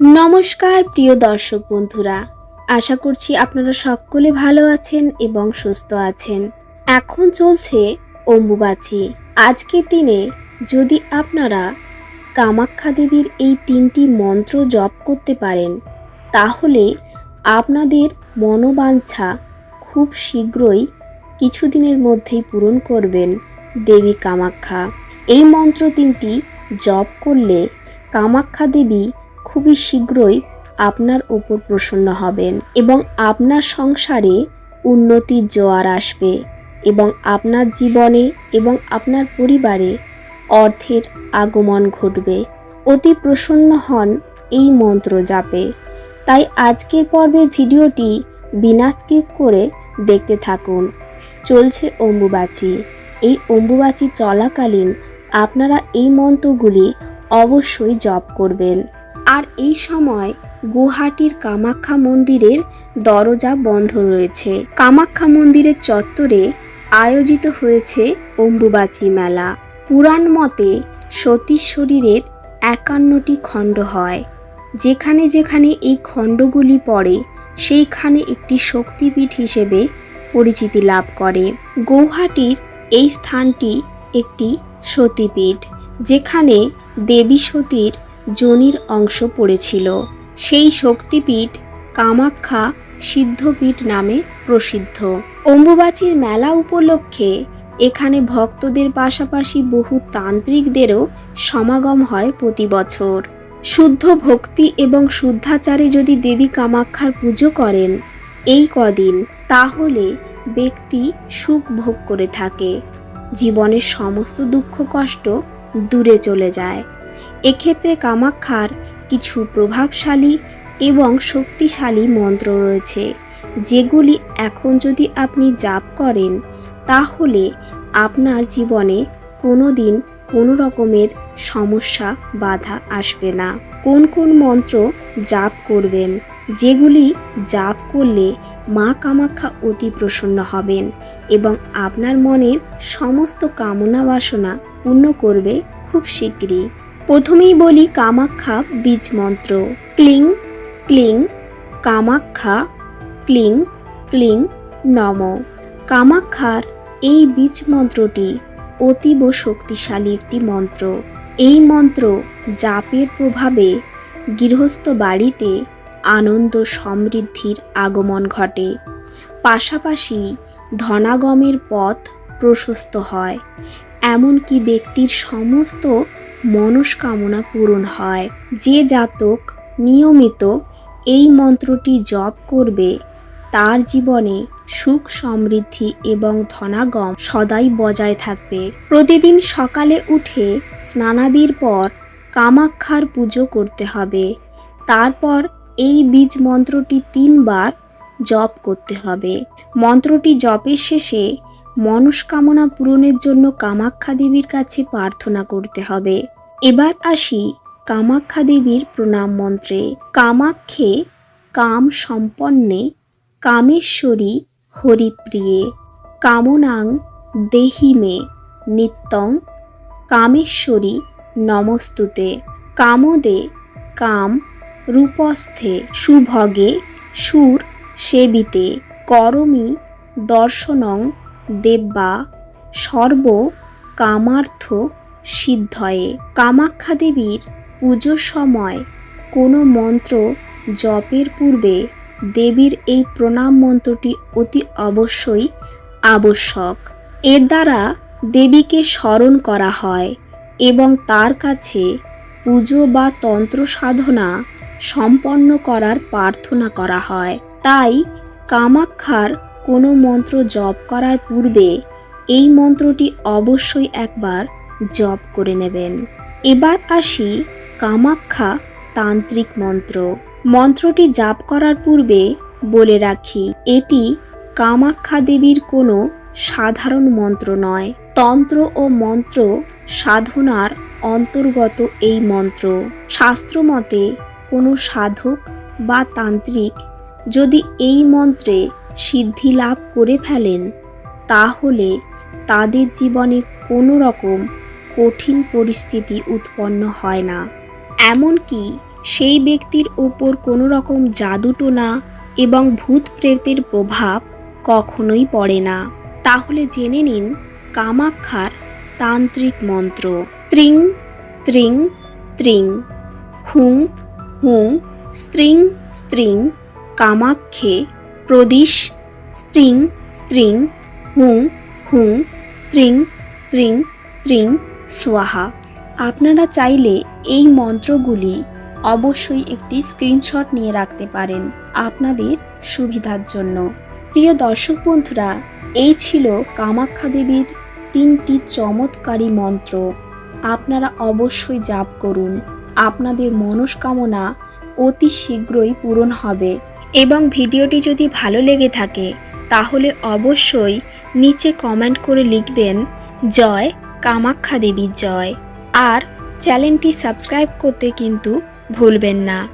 নমস্কার, প্রিয় দর্শক বন্ধুরা। আশা করছি আপনারা সকলে ভালো আছেন এবং সুস্থ আছেন। এখন চলছে অম্বুবাচী। আজকের দিনে যদি আপনারা কামাখ্যা দেবীর এই তিনটি মন্ত্র জপ করতে পারেন, তাহলে আপনাদের মনোবাঞ্ছা খুব শীঘ্রই কিছুদিনের মধ্যেই পূরণ করবেন দেবী কামাখ্যা। এই মন্ত্র তিনটি জপ করলে কামাখ্যা দেবী খুবই শীঘ্রই আপনার ওপর প্রসন্ন হবেন এবং আপনার সংসারে উন্নতির জোয়ার আসবে এবং আপনার জীবনে এবং আপনার পরিবারে অর্থের আগমন ঘটবে। অতি প্রসন্ন হন এই মন্ত্র জাপে। তাই আজকের পর্বের ভিডিওটি বিনা স্কিপ করে দেখতে থাকুন। চলছে অম্বুবাচী। এই অম্বুবাচী চলাকালীন আপনারা এই মন্ত্রগুলি অবশ্যই জপ করবেন। আর এই সময় গুয়াহাটির কামাখ্যা মন্দিরের দরজা বন্ধ রয়েছে। কামাখ্যা মন্দিরের চত্বরে আয়োজিত হয়েছে অম্বুবাচী মেলা। পুরাণ মতে সতীর শরীরের একান্নটি খণ্ড হয়। যেখানে যেখানে এই খণ্ডগুলি পড়ে, সেইখানে একটি শক্তিপীঠ হিসেবে পরিচিতি লাভ করে। গৌহাটির এই স্থানটি একটি সতীপীঠ, যেখানে দেবী সতীর যোনির অংশ পড়েছিল। সেই শক্তিপীঠ কামাখ্যা সিদ্ধপীঠ নামে প্রসিদ্ধ। অম্বুবাচীর মেলা উপলক্ষে এখানে ভক্তদের পাশাপাশি বহু তান্ত্রিকদেরও সমাগম হয় প্রতি বছর। শুদ্ধ ভক্তি এবং শুদ্ধাচারে যদি দেবী কামাখ্যার পুজো করেন এই কদিন, তাহলে ব্যক্তি সুখ ভোগ করে থাকে। জীবনের সমস্ত দুঃখ কষ্ট দূরে চলে যায়। এক্ষেত্রে কামাখ্যার কিছু প্রভাবশালী এবং শক্তিশালী মন্ত্র রয়েছে, যেগুলি এখন যদি আপনি জাপ করেন, তাহলে আপনার জীবনে কোনো দিন কোনো রকমের সমস্যা, বাধা আসবে না। কোন কোন মন্ত্র জাপ করবেন, যেগুলি জাপ করলে মা কামাখ্যা অতি প্রসন্ন হবেন এবং আপনার মনের সমস্ত কামনা বাসনা পূর্ণ করবে খুব শীঘ্রই। প্রথমেই বলি কামাখ্যা বীজ মন্ত্র। ক্লিং ক্লিং, কামাখ্যা, ক্লিং ক্লিং, নম। কামাখ্যার এই বীজ মন্ত্রটি অতীব শক্তিশালী একটি মন্ত্র। এই মন্ত্র জাপের প্রভাবে গৃহস্থ বাড়িতে আনন্দ সমৃদ্ধির আগমন ঘটে। পাশাপাশি ধনাগমের পথ প্রশস্ত হয়। এমনকি ব্যক্তির সমস্ত মনস্কামনা পূরণ হয়। যে জাতক নিয়মিত এই মন্ত্রটি জপ করবে, তার জীবনে সুখ সমৃদ্ধি এবং ধনাগম সদাই বজায় থাকবে। প্রতিদিন সকালে উঠে স্নানাদির পর কামাক্ষার পুজো করতে হবে। তারপর এই বীজ মন্ত্রটি তিনবার জপ করতে হবে। মন্ত্রটি জপের শেষে মনস্কামনা পূরণের জন্য কামাখ্যা দেবীর কাছে প্রার্থনা করতে হবে। এবার আসি কামাখ্যা দেবীর প্রণাম মন্ত্রে। কামাক্ষে কাম সম্পন্নে কামেশ্বরী হরিপ্রিয়ে। কামনাং দেহি মে নিত্যং কামেশ্বরী নমস্তুতে। কামদে কাম রূপস্থে সুভগে সুর সেবিতে। করমি দর্শনং দেব্বা সর্ব কামার্থ সিদ্ধয়ে। কামাখ্যা দেবীর পুজোর সময় কোনো মন্ত্র জপের পূর্বে দেবীর এই প্রণাম মন্ত্রটি অতি অবশ্যই আবশ্যক। এর দ্বারা দেবীকে স্মরণ করা হয় এবং তার কাছে পুজো বা তন্ত্র সাধনা সম্পন্ন করার প্রার্থনা করা হয়। তাই কামাক্ষার কোনো মন্ত্র জপ করার পূর্বে এই মন্ত্রটি অবশ্যই একবার জপ করে নেবেন। এবার আসি কামাক্ষা তান্ত্রিক মন্ত্র। মন্ত্রটি জাপ করার পূর্বে বলে রাখি, এটি কামাক্ষা দেবীর কোনো সাধারণ মন্ত্র নয়। তন্ত্র ও মন্ত্র সাধনার অন্তর্গত এই মন্ত্র। শাস্ত্রমতে কোনো সাধক বা তান্ত্রিক যদি এই মন্ত্রে সিদ্ধি লাভ করে ফেলেন, তাহলে তাদের জীবনে কোনো রকম কঠিন পরিস্থিতি উৎপন্ন হয় না। এমনকি সেই ব্যক্তির ওপর কোনো রকম জাদুটোনা এবং ভূত প্রেতের প্রভাব কখনোই পড়ে না। তাহলে জেনে নিন কামাক্ষার তান্ত্রিক মন্ত্র। ত্রিং ত্রিং ত্রিং। হুং হুং, স্ত্রিং স্ত্রিং, কামাক্ষে প্রদিশ, স্ত্রিং স্ত্রিং, হুং হুং, ত্রিং ত্রিং ত্রিং, সোয়াহা। আপনারা চাইলে এই মন্ত্রগুলি অবশ্যই একটি স্ক্রিনশট নিয়ে রাখতে পারেন আপনাদের সুবিধার জন্য। প্রিয় দর্শক বন্ধুরা, এই ছিল কামাখ্যা দেবীর তিনটি চমৎকারী মন্ত্র। আপনারা অবশ্যই জাপ করুন। আপনাদের মনস্কামনা অতি শীঘ্রই পূরণ হবে। এবং ভিডিওটি যদি ভালো লেগে থাকে, তাহলে অবশ্যই নিচে কমেন্ট করে লিখবেন, জয় কামাখ্যা দেবীর জয়। আর চ্যানেলটি সাবস্ক্রাইব করতে কিন্তু ভুলবেন না।